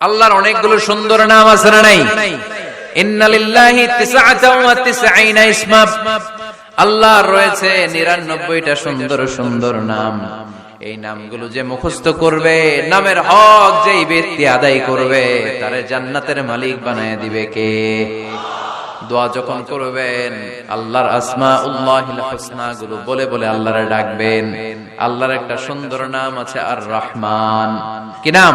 আল্লাহর অনেকগুলো সুন্দর নাম আছে না নাই? আল্লাহর রয়েছে 99টা সুন্দর সুন্দর নাম। এই নামগুলো যে মুখস্থ করবে, নামের হক যেই ব্যক্তি আদায় করবে, তারে জান্নাতের মালিক বানায় দিবে কে? দোয়া যখন করবেন, আল্লাহর আসমা উল্লাহিলগুলো বলে বলে আল্লাহরে ডাকবেন। আল্লাহর একটা সুন্দর নাম আছে আর রহমান কি নাম?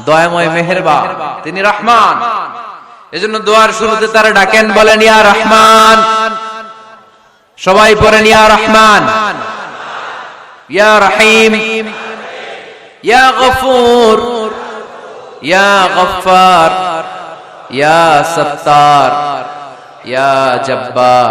দয়াময় মেহেরবা তিনি রহমান। এজন্য দোয়ার শুরুতে তারা ডাকেন বলেন ইয়া রহমান। সবাই পড়েন ইয়া রহমান। ইয়া রহিম। ইয়া গফুর। ইয়া গফফার। ইয়া সত্তার। ইয়া জব্বার।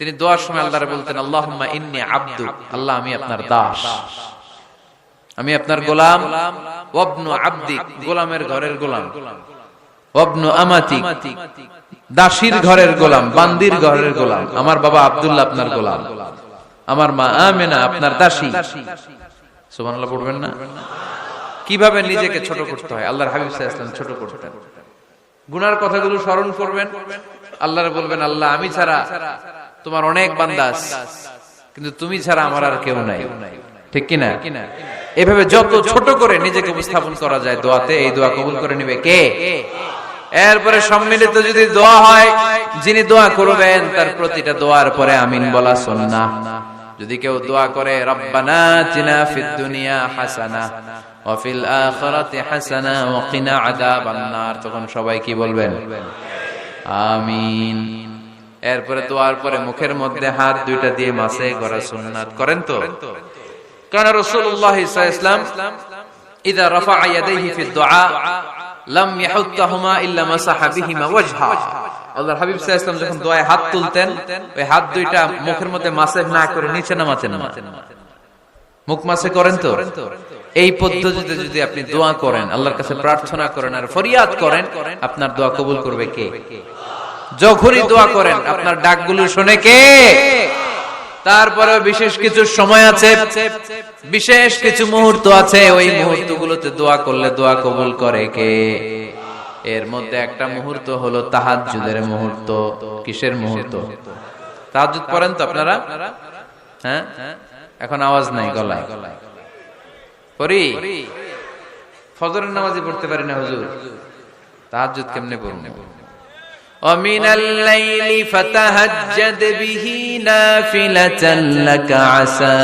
তিনি দোয়ার সময় আল্লাহরে বলতেন, আল্লাহুম্মা ইন্নী আব্দু, আল্লাহ আমি আপনার দাস। আমি আপনার গোলাম। আব্দি গোলামের ঘরের গোলাম। দাসীর ঘরের গোলাম, বান্দির ঘরের গোলাম। আমার বাবা আব্দুল্লাহ আপনার গোলাম। আমার মা আমেনা আপনার দাসী। পড়বেন না? কীভাবে নিজেকে ছোট করতে হয়? আল্লাহর হাবিব ছোট করতেন। গুনার কথাগুলো স্মরণ করবেন। আল্লাহরে বলবেন, আল্লাহ, আমি ছাড়া তোমার অনেক বান্দাস কিন্তু তুমি ছাড়া আমার আর কেউ নাই। ঠিক কিনা? এভাবে যত ছোট করে নিজেকে উপস্থাপন করা যায় দোয়াতে, এই দোয়া কবুল করে নিবে কে? এরপরে সম্মিলিত যদি দোয়া হয়, যিনি দোয়া করবেন, তার প্রতিটা দোয়ার পরে আমিন বলা সুন্নাহ। যদি কেউ দোয়া করে, রব্বানা তিনা ফিদ দুনিয়া হাসানা, ওয়া ফিল আখিরাতি হাসানা, ওয়া কিনা আযাবান নার তখন সবাই কি বলবেন? আমিন। এরপরে দোয়ার পরে মুখের মধ্যে হাত দুইটা দিয়ে মাসে করা সুন্নাত করেন তো? কারণ আলাইহি ওয়াসাল্লাম ইদা ফি লাম ইয়াহুত্তাহুমা ইল্লা ওয়াজহা। আল্লাহর হাবিব সাল্লাল্লাহু আলাইহি যখন দোয়ায় হাত তুলতেন, ওই হাত দুইটা মুখের মধ্যে না করে নিচে নামাতেন না। মুখ মাসে করেন তো? এই পদ্ধতিতে যদি আপনি দোয়া করেন, আল্লাহর কাছে প্রার্থনা করেন আর ফরিয়াদ করেন, আপনার দোয়া কবুল করবে কে? যখনই দোয়া করেন আপনার ডাকগুলো শুনে কে? তারপরে বিশেষ কিছু সময় আছে বিশেষ কিছু মুহূর্ত আছে ওই মুহূর্তগুলোতে দোয়া করলে দোয়া কবুল করে কে? এর মধ্যে একটা মুহূর্ত হলো তাহাজ্জুদের মুহূর্ত। কিসের মুহূর্ত? তাহাজ্জুদ পড়েন তো আপনারা? হ্যাঁ? এখন আওয়াজ নাই গলায়। পড়ি ফজরের নামাজই পড়তে পারি না হুজুর। তাহাজ্জুদ কেমনে পড়ব? ومن الليل فتهجد به نافلة لك عسى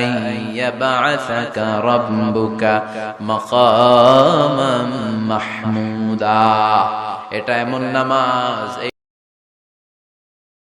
أن يبعثك ربك مقاما محمودا এটা এমন নামাজ